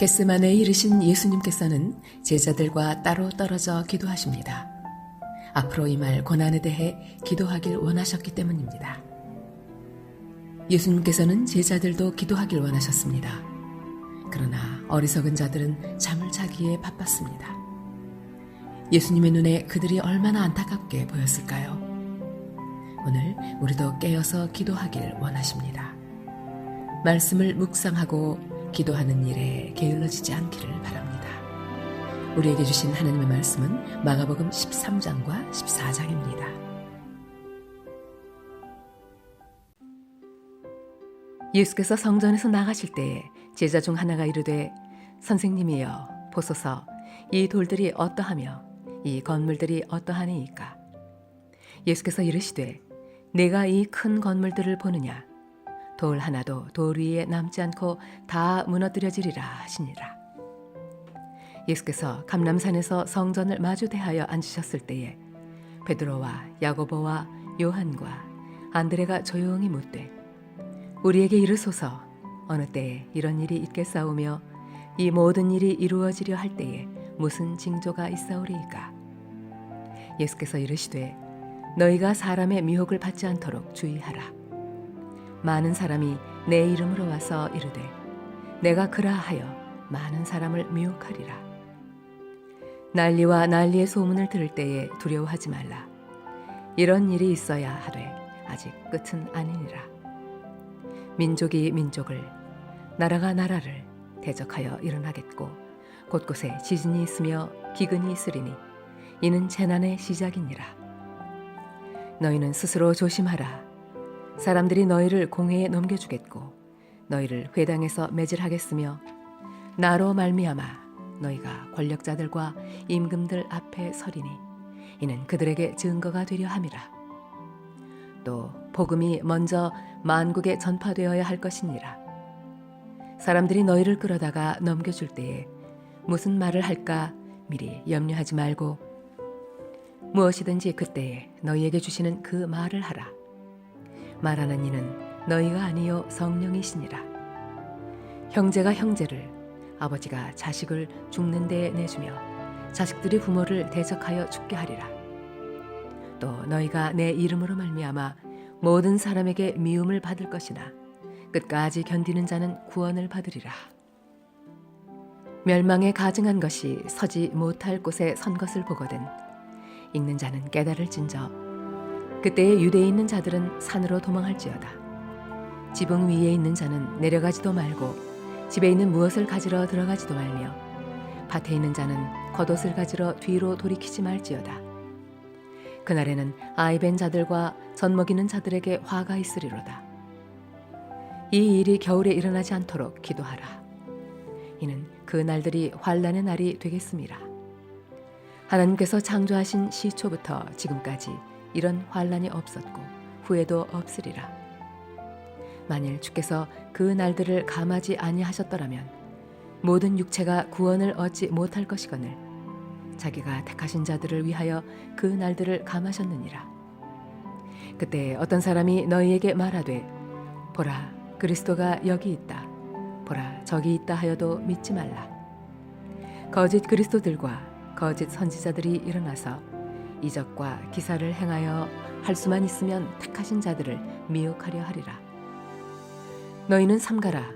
겟세만에 이르신 예수님께서는 제자들과 따로 떨어져 기도하십니다. 앞으로 임할 고난에 대해 기도하길 원하셨기 때문입니다. 예수님께서는 제자들도 기도하길 원하셨습니다. 그러나 어리석은 자들은 잠을 자기에 바빴습니다. 예수님의 눈에 그들이 얼마나 안타깝게 보였을까요? 오늘 우리도 깨어서 기도하길 원하십니다. 말씀을 묵상하고 기도하는 일에 게을러지지 않기를 바랍니다. 우리에게 주신 하나님의 말씀은 마가복음 13장과 14장입니다. 예수께서 성전에서 나가실 때에 제자 중 하나가 이르되 선생님이여 보소서 이 돌들이 어떠하며 이 건물들이 어떠하니이까 예수께서 이르시되 내가 이 큰 건물들을 보느냐 돌 하나도 돌 위에 남지 않고 다 무너뜨려지리라 하시니라. 예수께서 감람산에서 성전을 마주 대하여 앉으셨을 때에 베드로와 야고보와 요한과 안드레가 조용히 묻되 우리에게 이르소서. 어느 때에 이런 일이 있겠사오며 이 모든 일이 이루어지려 할 때에 무슨 징조가 있사오리이까? 예수께서 이르시되 너희가 사람의 미혹을 받지 않도록 주의하라 많은 사람이 내 이름으로 와서 이르되 내가 그라하여 많은 사람을 미혹하리라. 난리와 난리의 소문을 들을 때에 두려워하지 말라. 이런 일이 있어야 하되 아직 끝은 아니니라. 민족이 민족을 나라가 나라를 대적하여 일어나겠고 곳곳에 지진이 있으며 기근이 있으리니 이는 재난의 시작이니라. 너희는 스스로 조심하라 사람들이 너희를 공회에 넘겨주겠고 너희를 회당에서 매질하겠으며 나로 말미암아 너희가 권력자들과 임금들 앞에 서리니 이는 그들에게 증거가 되려 함이라 또 복음이 먼저 만국에 전파되어야 할 것이니라 사람들이 너희를 끌어다가 넘겨줄 때에 무슨 말을 할까 미리 염려하지 말고 무엇이든지 그때에 너희에게 주시는 그 말을 하라. 말하는 이는 너희가 아니요 성령이시니라. 형제가 형제를 아버지가 자식을 죽는 데에 내주며 자식들이 부모를 대적하여 죽게 하리라. 또 너희가 내 이름으로 말미암아 모든 사람에게 미움을 받을 것이나 끝까지 견디는 자는 구원을 받으리라. 멸망에 가증한 것이 서지 못할 곳에 선 것을 보거든 읽는 자는 깨달을진저 그때에 유대에 있는 자들은 산으로 도망할지어다. 지붕 위에 있는 자는 내려가지도 말고 집에 있는 무엇을 가지러 들어가지도 말며 밭에 있는 자는 겉옷을 가지러 뒤로 돌이키지 말지어다. 그날에는 아이벤 자들과 젖먹이는 자들에게 화가 있으리로다. 이 일이 겨울에 일어나지 않도록 기도하라. 이는 그 날들이 환란의 날이 되겠습니다. 하나님께서 창조하신 시초부터 지금까지 이런 환란이 없었고 후에도 없으리라. 만일 주께서 그 날들을 감하지 아니하셨더라면 모든 육체가 구원을 얻지 못할 것이거늘 자기가 택하신 자들을 위하여 그 날들을 감하셨느니라. 그때 어떤 사람이 너희에게 말하되 보라 그리스도가 여기 있다. 보라 저기 있다 하여도 믿지 말라. 거짓 그리스도들과 거짓 선지자들이 일어나서 이적과 기사를 행하여 할 수만 있으면 택하신 자들을 미혹하려 하리라. 너희는 삼가라.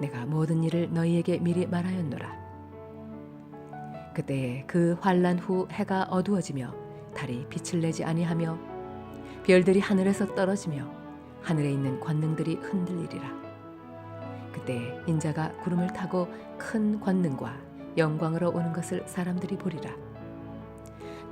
내가 모든 일을 너희에게 미리 말하였노라. 그때에 그 환란 후 해가 어두워지며 달이 빛을 내지 아니하며 별들이 하늘에서 떨어지며 하늘에 있는 관능들이 흔들리리라. 그때 인자가 구름을 타고 큰 권능과 영광으로 오는 것을 사람들이 보리라.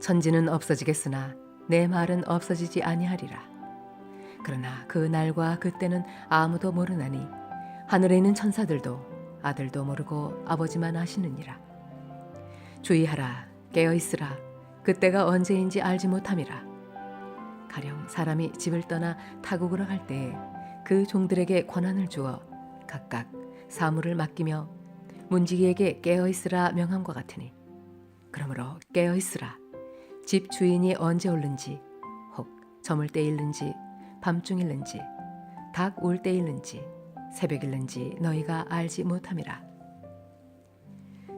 천지는 없어지겠으나 내 말은 없어지지 아니하리라. 그러나 그 날과 그 때는 아무도 모르나니 하늘에 있는 천사들도 아들도 모르고 아버지만 아시느니라. 주의하라 깨어 있으라. 그때가 언제인지 알지 못함이라. 가령 사람이 집을 떠나 타국으로 갈 때에 그 종들에게 권한을 주어 각각 사물을 맡기며 문지기에게 깨어 있으라 명함과 같으니 그러므로 깨어 있으라 집 주인이 언제 올는지 혹 저물 때일는지 밤중일는지 닭 올 때일는지 새벽일는지 너희가 알지 못함이라.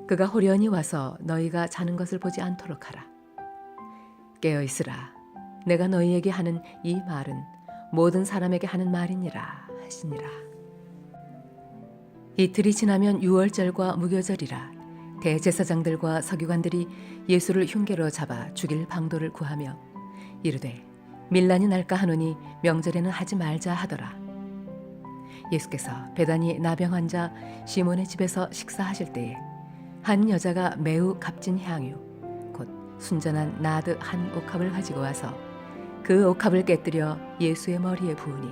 그가 호련히 와서 너희가 자는 것을 보지 않도록 하라. 깨어 있으라. 내가 너희에게 하는 이 말은 모든 사람에게 하는 말이니라 하시니라. 이틀이 지나면 유월절과 무교절이라 대제사장들과 서기관들이 예수를 흉계로 잡아 죽일 방도를 구하며 이르되 밀란이 날까 하노니 명절에는 하지 말자 하더라. 예수께서 베다니 나병 환자 시몬의 집에서 식사하실 때에 한 여자가 매우 값진 향유 곧 순전한 나드 한 옥합을 가지고 와서 그 옥합을 깨뜨려 예수의 머리에 부으니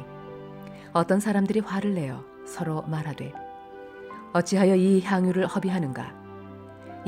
어떤 사람들이 화를 내어 서로 말하되 어찌하여 이 향유를 허비하는가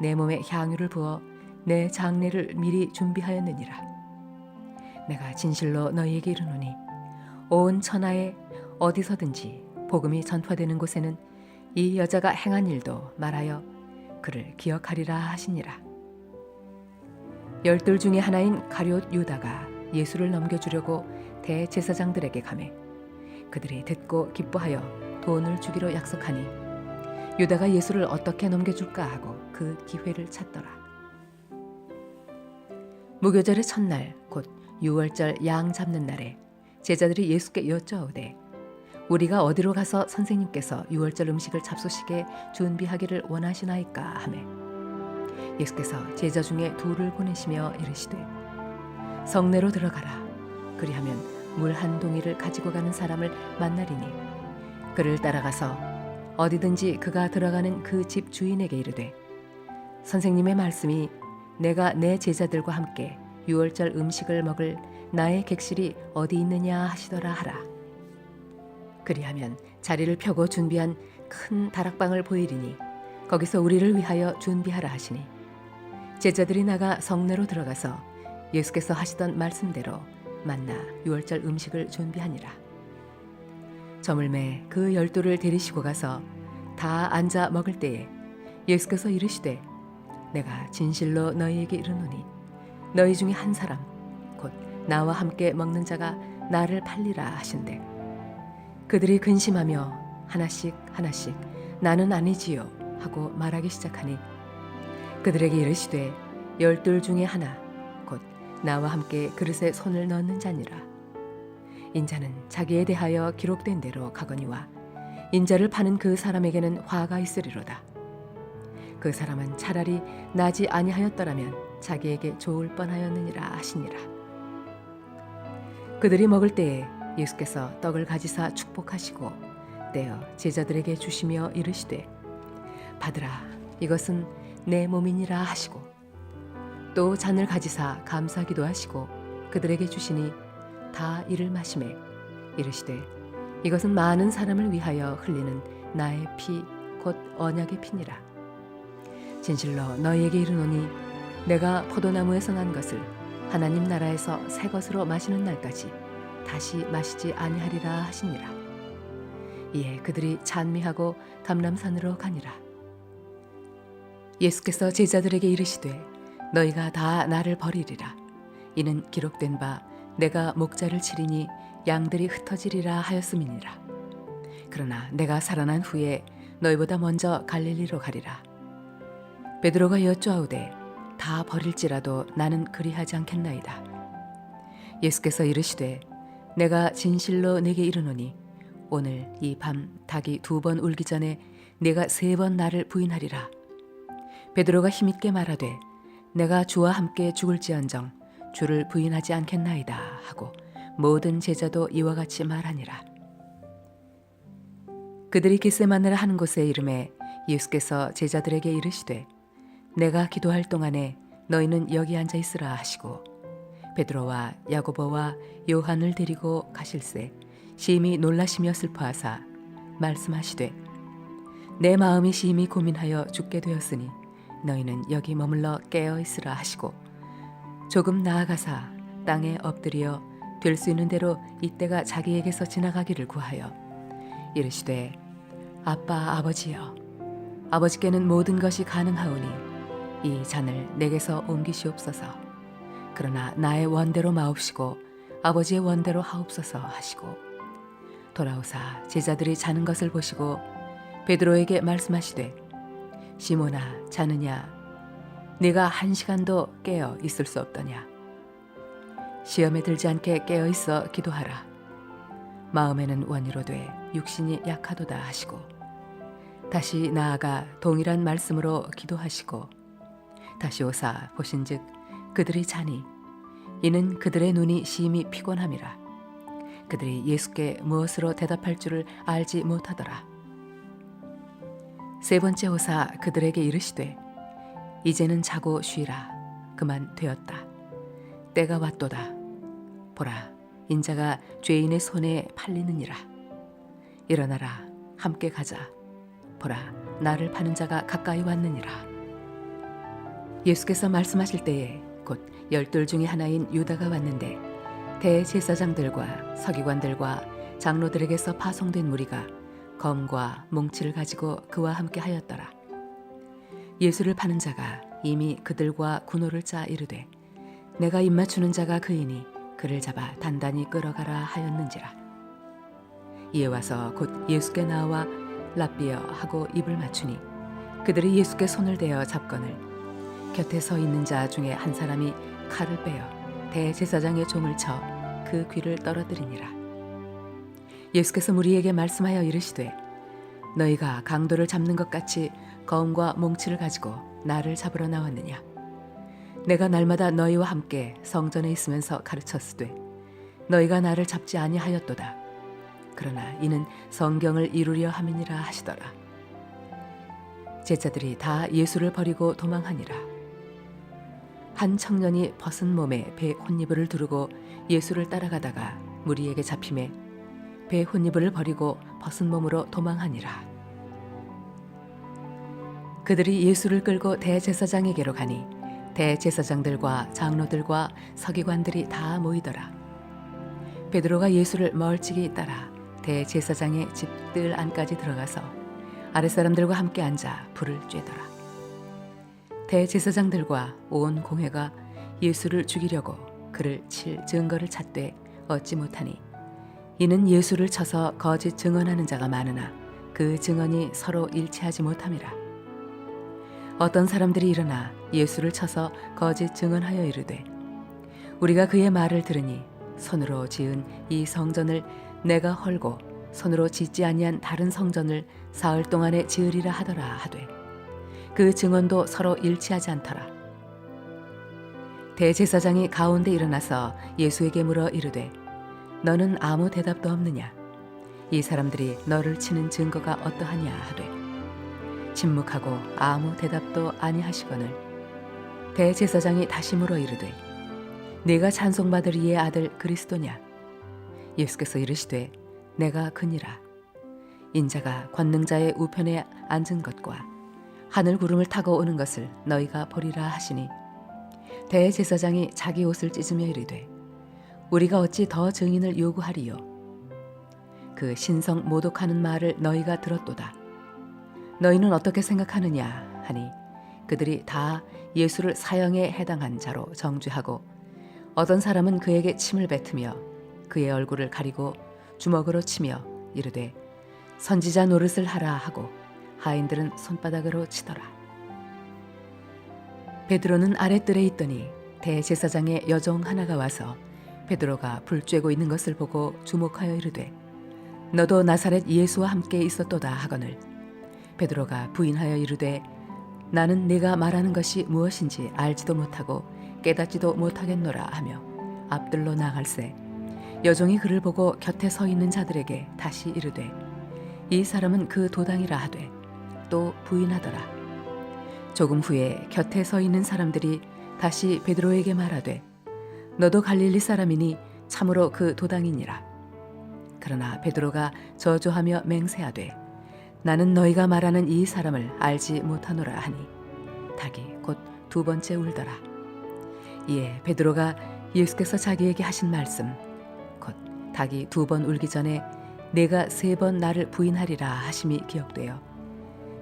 내 몸에 향유를 부어 내 장례를 미리 준비하였느니라. 내가 진실로 너희에게 이르노니 온 천하에 어디서든지 복음이 전파되는 곳에는 이 여자가 행한 일도 말하여 그를 기억하리라 하시니라. 열둘 중에 하나인 가룟 유다가 예수를 넘겨주려고 대제사장들에게 가매 그들이 듣고 기뻐하여 돈을 주기로 약속하니 유다가 예수를 어떻게 넘겨줄까 하고 그 기회를 찾더라. 무교절의 첫날 곧 유월절 양 잡는 날에 제자들이 예수께 여쭤오되 우리가 어디로 가서 선생님께서 유월절 음식을 잡수시게 준비하기를 원하시나이까 하매 예수께서 제자 중에 둘을 보내시며 이르시되 성내로 들어가라 그리하면 물 한 동이를 가지고 가는 사람을 만나리니 그를 따라가서 어디든지 그가 들어가는 그 집 주인에게 이르되 선생님의 말씀이 내가 내 제자들과 함께 유월절 음식을 먹을 나의 객실이 어디 있느냐 하시더라 하라. 그리하면 자리를 펴고 준비한 큰 다락방을 보이리니 거기서 우리를 위하여 준비하라 하시니 제자들이 나가 성내로 들어가서 예수께서 하시던 말씀대로 만나 유월절 음식을 준비하니라. 저물매 그 열두를 데리시고 가서 다 앉아 먹을 때에 예수께서 이르시되 내가 진실로 너희에게 이르노니 너희 중에 한 사람 곧 나와 함께 먹는 자가 나를 팔리라 하신대. 그들이 근심하며 하나씩 하나씩 나는 아니지요 하고 말하기 시작하니 그들에게 이르시되 열둘 중에 하나 곧 나와 함께 그릇에 손을 넣는 자니라 인자는 자기에 대하여 기록된 대로 가거니와 인자를 파는 그 사람에게는 화가 있으리로다. 그 사람은 차라리 나지 아니하였더라면 자기에게 좋을 뻔하였느니라 하시니라. 그들이 먹을 때에 예수께서 떡을 가지사 축복하시고 떼어 제자들에게 주시며 이르시되 받으라 이것은 내 몸이니라 하시고 또 잔을 가지사 감사기도 하시고 그들에게 주시니 다 이를 마시매 이르시되 이것은 많은 사람을 위하여 흘리는 나의 피 곧 언약의 피니라. 진실로 너희에게 이르노니 내가 포도나무에서 난 것을 하나님 나라에서 새 것으로 마시는 날까지 다시 마시지 아니하리라 하시니라. 이에 그들이 찬미하고 감람산으로 가니라. 예수께서 제자들에게 이르시되 너희가 다 나를 버리리라. 이는 기록된 바 내가 목자를 치리니 양들이 흩어지리라 하였음이니라. 그러나 내가 살아난 후에 너희보다 먼저 갈릴리로 가리라. 베드로가 여쭈아우되 다 버릴지라도 나는 그리하지 않겠나이다. 예수께서 이르시되 내가 진실로 내게 이르노니 오늘 이 밤 닭이 두 번 울기 전에 내가 세 번 나를 부인하리라 베드로가 힘있게 말하되 내가 주와 함께 죽을지언정 주를 부인하지 않겠나이다 하고 모든 제자도 이와 같이 말하니라. 그들이 겟세마네를 하는 곳에 이름에 예수께서 제자들에게 이르시되 내가 기도할 동안에 너희는 여기 앉아 있으라 하시고 베드로와 야고보와 요한을 데리고 가실새 심히 놀라시며 슬퍼하사 말씀하시되 내 마음이 심히 고민하여 죽게 되었으니 너희는 여기 머물러 깨어 있으라 하시고 조금 나아가사 땅에 엎드려 될 수 있는 대로 이때가 자기에게서 지나가기를 구하여 이르시되 아빠 아버지여 아버지께는 모든 것이 가능하오니 이 잔을 내게서 옮기시옵소서. 그러나 나의 원대로 마옵시고 아버지의 원대로 하옵소서 하시고 돌아오사 제자들이 자는 것을 보시고 베드로에게 말씀하시되 시모나 자느냐 네가 한 시간도 깨어 있을 수 없더냐? 시험에 들지 않게 깨어 있어 기도하라. 마음에는 원이로 돼 육신이 약하도다 하시고 다시 나아가 동일한 말씀으로 기도하시고 다시 오사 보신즉 그들이 자니 이는 그들의 눈이 심히 피곤함이라. 그들이 예수께 무엇으로 대답할 줄을 알지 못하더라. 세 번째 오사 그들에게 이르시되 이제는 자고 쉬라. 그만 되었다. 때가 왔도다. 보라 인자가 죄인의 손에 팔리느니라. 일어나라 함께 가자. 보라 나를 파는 자가 가까이 왔느니라. 예수께서 말씀하실 때에 곧 열둘 중에 하나인 유다가 왔는데 대제사장들과 서기관들과 장로들에게서 파송된 무리가 검과 몽치를 가지고 그와 함께 하였더라 예수를 파는 자가 이미 그들과 군호를 짜 이르되 내가 입맞추는 자가 그이니 그를 잡아 단단히 끌어가라 하였는지라. 이에 와서 곧 예수께 나와 라비어 하고 입을 맞추니 그들이 예수께 손을 대어 잡거늘 곁에 서 있는 자 중에 한 사람이 칼을 빼어 대제사장의 종을 쳐 그 귀를 떨어뜨리니라. 예수께서 무리에게 말씀하여 이르시되 너희가 강도를 잡는 것 같이 검과 몽치를 가지고 나를 잡으러 나왔느냐? 내가 날마다 너희와 함께 성전에 있으면서 가르쳤으되 너희가 나를 잡지 아니하였도다. 그러나 이는 성경을 이루려 함이니라 하시더라. 제자들이 다 예수를 버리고 도망하니라. 한 청년이 벗은 몸에 배 혼니부를 두르고 예수를 따라가다가 무리에게 잡힘에 배 혼니부를 버리고 벗은 몸으로 도망하니라 그들이 예수를 끌고 대제사장에게로 가니 대제사장들과 장로들과 서기관들이 다 모이더라. 베드로가 예수를 멀찍이 따라 대제사장의 집들 안까지 들어가서 아랫사람들과 함께 앉아 불을 쬐더라. 대제사장들과 온 공회가 예수를 죽이려고 그를 칠 증거를 찾되 얻지 못하니 이는 예수를 쳐서 거짓 증언하는 자가 많으나 그 증언이 서로 일치하지 못함이라. 어떤 사람들이 일어나 예수를 쳐서 거짓 증언하여 이르되 우리가 그의 말을 들으니 손으로 지은 이 성전을 내가 헐고 손으로 짓지 아니한 다른 성전을 사흘 동안에 지으리라 하더라 하되 그 증언도 서로 일치하지 않더라 대제사장이 가운데 일어나서 예수에게 물어 이르되 너는 아무 대답도 없느냐? 이 사람들이 너를 치는 증거가 어떠하냐 하되 침묵하고 아무 대답도 아니하시거늘 대제사장이 다시 물어 이르되 네가 찬송받을 이의 아들 그리스도냐? 예수께서 이르시되 내가 그니라. 인자가 권능자의 우편에 앉은 것과 하늘 구름을 타고 오는 것을 너희가 보리라 하시니 대제사장이 자기 옷을 찢으며 이르되 우리가 어찌 더 증인을 요구하리요 그 신성 모독하는 말을 너희가 들었도다 너희는 어떻게 생각하느냐 하니 그들이 다 예수를 사형에 해당한 자로 정죄하고 어떤 사람은 그에게 침을 뱉으며 그의 얼굴을 가리고 주먹으로 치며 이르되 선지자 노릇을 하라 하고 하인들은 손바닥으로 치더라. 베드로는 아랫뜰에 있더니 대제사장의 여종 하나가 와서 베드로가 불 쬐고 있는 것을 보고 주목하여 이르되 너도 나사렛 예수와 함께 있었도다. 하거늘. 베드로가 부인하여 이르되 나는 네가 말하는 것이 무엇인지 알지도 못하고 깨닫지도 못하겠노라. 하며 앞들로 나갈새 여종이 그를 보고 곁에 서 있는 자들에게 다시 이르되 이 사람은 그 도당이라 하되 또 부인하더라. 조금 후에 곁에 서 있는 사람들이 다시 베드로에게 말하되 너도 갈릴리 사람이니 참으로 그 도당이니라. 그러나 베드로가 저조하며 맹세하되 나는 너희가 말하는 이 사람을 알지 못하노라 하니 닭이 곧 두 번째 울더라. 이에 베드로가 예수께서 자기에게 하신 말씀 곧 닭이 두 번 울기 전에 내가 세 번 나를 부인하리라 하심이 기억되어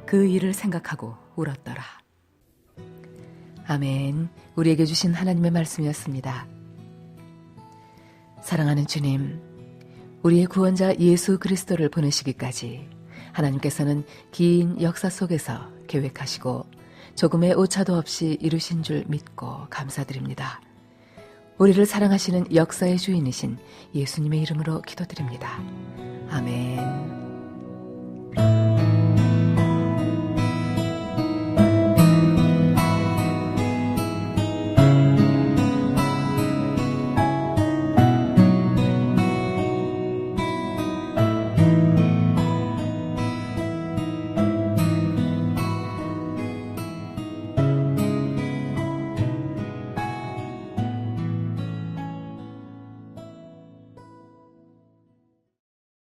그 일을 생각하고 울었더라. 아멘. 우리에게 주신 하나님의 말씀이었습니다 사랑하는 주님 우리의 구원자 예수 그리스도를 보내시기까지 하나님께서는 긴 역사 속에서 계획하시고 조금의 오차도 없이 이루신 줄 믿고 감사드립니다. 우리를 사랑하시는 역사의 주인이신 예수님의 이름으로 기도드립니다. 아멘.